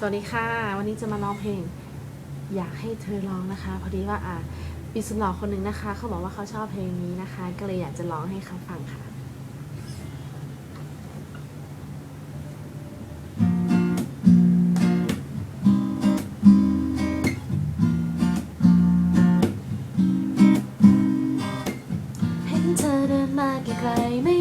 สวัสดีค่ะ วันนี้จะมาร้องเพลง อยากให้เธอร้องนะคะ พอดีว่าอะปีสุดหล่อคนหนึ่งนะคะ เขาบอกว่าเขาชอบเพลงนี้นะคะ ก็เลยอยากจะร้องให้เขาฟังค่ะเห็นเธอเดินมาไกลไม่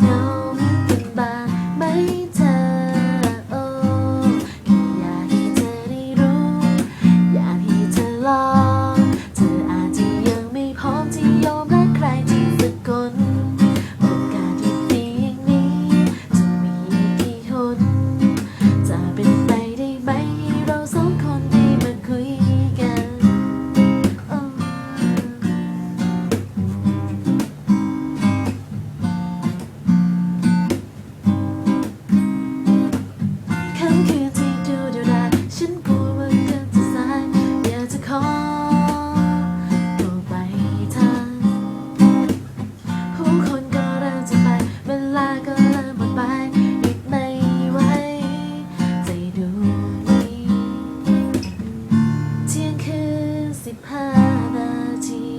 now. สิบห้านาที